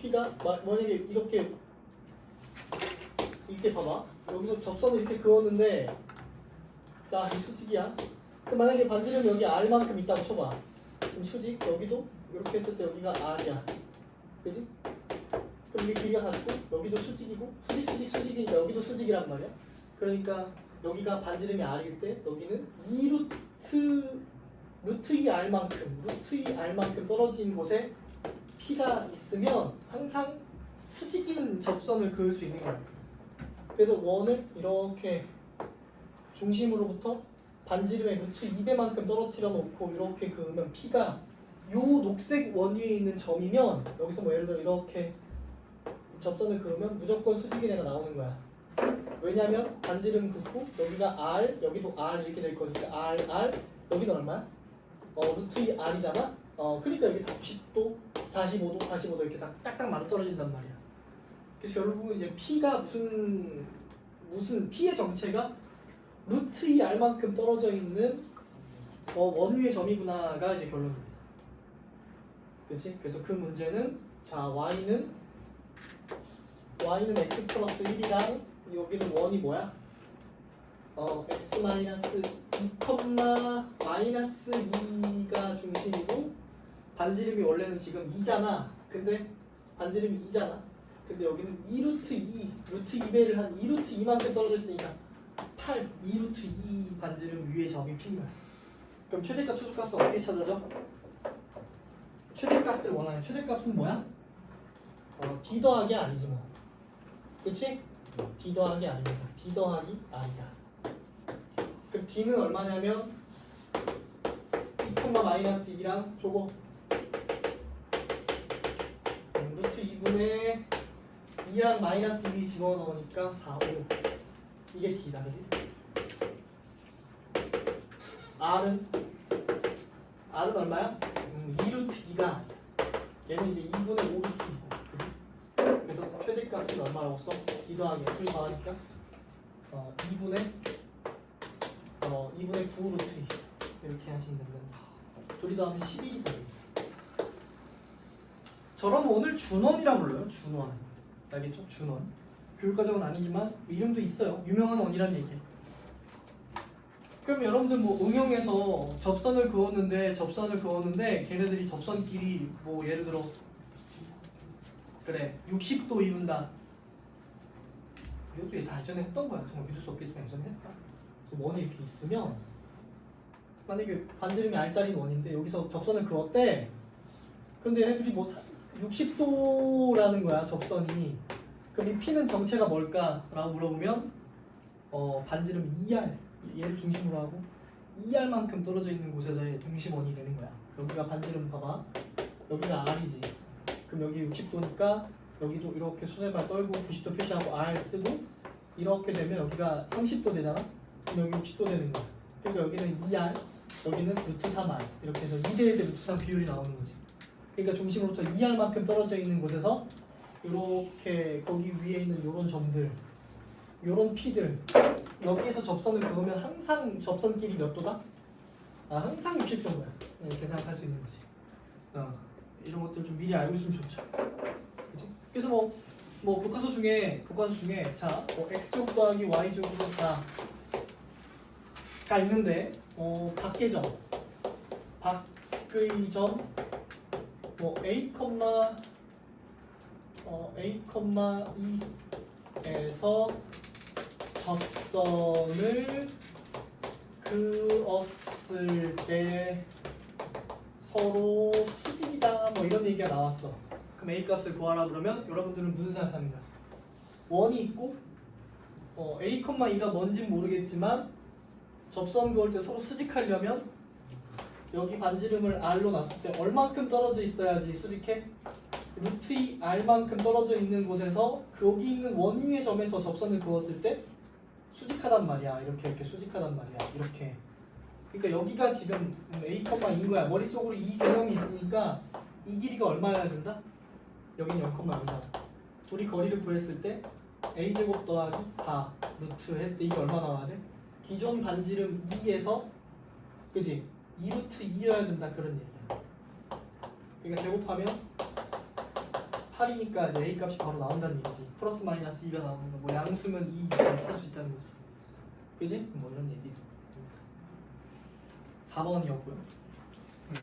P가 마- 만약에 이렇게 이렇게 봐봐. 여기서 접선을 이렇게 그었는데 자이 수직이야. 만약에 반지름 여기 R만큼 있다고 쳐봐. 그럼 수직 여기도 이렇게 했을 때 여기가 R이야. 그지? 그럼 이게 길이가 같고 여기도 수직이고 수직 수직 수직이니까 여기도 수직이란 말이야. 그러니까 여기가 반지름이 R일 때 여기는 2루트 루트 2 R만큼 루트 2 R만큼 떨어진 곳에 P가 있으면 항상 수직인 접선을 그을 수 있는 거야 그래서 원을 이렇게 중심으로부터 반지름의 루트 2배만큼 떨어뜨려 놓고 이렇게 그으면 P가 요 녹색 원 위에 있는 점이면 여기서 뭐 예를 들어 이렇게 접선을 그으면 무조건 수직인 애가 나오는 거야. 왜냐면 반지름 긋고 여기가 R 여기도 R 이렇게 될 거니까 R R 여기는 얼마야? 어 루트 2 R이잖아. 어 그러니까 여기 다 90도, 45도, 45도 이렇게 다 딱딱 맞아 떨어진단 말이야. 그래서 결국은 이제 P가 무슨 무슨 P의 정체가 루트 2 R만큼 떨어져 있는 어, 원위의 점이구나가 이제 결론입니다. 그렇지? 그래서 그 문제는 자 y는 y는 x 플러스 1이랑 여기는 원이 뭐야? 어 x 마이너스 2, 마이너스 2가 중심이고 반지름이 원래는 지금 2잖아. 근데 반지름이 2잖아. 근데 여기는 2루트 2, 루트 2배를 한 2루트 2만큼 떨어져 있으니까 8, 2루트 2 반지름 위의 점이 핀 거야. 그럼 최대값, 최소값은 어떻게 찾아져? 최대값을 원하는 최대값은 뭐야? 어, d 더하기 아니지 뭐. 그치? d 더하기 아닙니다. d 더하기 r이다. 그럼 d는 얼마냐면 2, 마이너스 2랑 저거 음, 루트 2분의 2랑 마이너스 2 집어넣으니까 4, 5 이게 d다 그지? r은 r은 얼마야? 음, 2루트 2가 얘는 이제 2분의 5루트이고 그지? 그래서 최대값은 얼마라고 써? 2 더하기 F를 더하니까 어, 2분의 어, 2분의 9루트 이렇게 하시면 됩니다 더하면 11이 됩니다 저런 원을 준원이라 불러요. 준원. 알겠죠? 준원. 교육과정은 아니지만 이름도 있어요. 유명한 원이란 얘기예요 그럼 여러분들 뭐 응용해서 접선을 그었는데 접선을 그었는데 걔네들이 접선끼리 뭐 예를 들어 그래 60도 이룬다. 이것도 다 예전에 했던 거야. 정말 믿을 수 없겠지만 예전에 했다. 원이 이렇게 있으면 만약에 반지름이 R짜리는 원인데 여기서 접선을 그었대. 근데 얘네들이 뭐 60도라는 거야 접선이. 그럼 이 P는 정체가 뭘까? 라고 물어보면 어, 반지름 2R 얘를 중심으로 하고 2R만큼 떨어져 있는 곳에서의 동심원이 되는 거야. 여기가 반지름 봐봐. 여기가 R이지. 그럼 여기 60도니까 여기도 이렇게 수세발 떨고 90도 표시하고 R 쓰고 이렇게 되면 여기가 30도 되잖아? 그럼 여기 60도 되는 거야. 그러니까 여기는 2R 여기는 루트 3R 이렇게 해서 2대1 대 루트 3 비율이 나오는 거지 그러니까 중심으로부터 2R만큼 떨어져 있는 곳에서 이렇게 거기 위에 있는 요런 점들 요런 P들 여기에서 접선을 그으면 항상 접선끼리 몇 도다? 아 항상 60 정도야 이렇게 생각할 수 있는 거지 어, 이런 것들 좀 미리 알고 있으면 좋죠 그치? 그래서 뭐, 뭐 교과서 중에 교과서 중에 자 뭐 x제곱 더하기 y제곱은 4가 있는데 어 밖의 점 밖의 점 뭐 a, 어, a, 2에서 접선을 그었을 때 서로 수직이다 뭐 이런 얘기가 나왔어. 그럼 a 값을 구하라 그러면 여러분들은 무슨 생각합니까? 원이 있고 어, a, 2가 뭔진 모르겠지만 접선 그을 때 서로 수직하려면 여기 반지름을 r로 놨을 때 얼만큼 떨어져 있어야지 수직해? 루트 2 r만큼 떨어져 있는 곳에서 여기 있는 원 위의 점에서 접선을 그었을 때 수직하단 말이야. 이렇게 이렇게 수직하단 말이야. 이렇게. 그러니까 여기가 지금 a, 2인 거야. 머릿속으로 이 개념이 있으니까 이 길이가 얼마여야 된다? 여기는 0,5잖아. 둘이 거리를 구했을 때 a 제곱 더하기 4 루트 했을 때 이게 얼마 나와야 돼? 기존 반지름 2에서 그지? 2루트 2여야 된다 그런 얘기야. 그러니까 제곱하면 8이니까 이제 A 값이 바로 나온다는 얘기지. 플러스 마이너스 2가 나오는 거. 뭐 양수면 2 탈수 있다는 거지. 그지? 뭐 이런 얘기. 4번이었고요.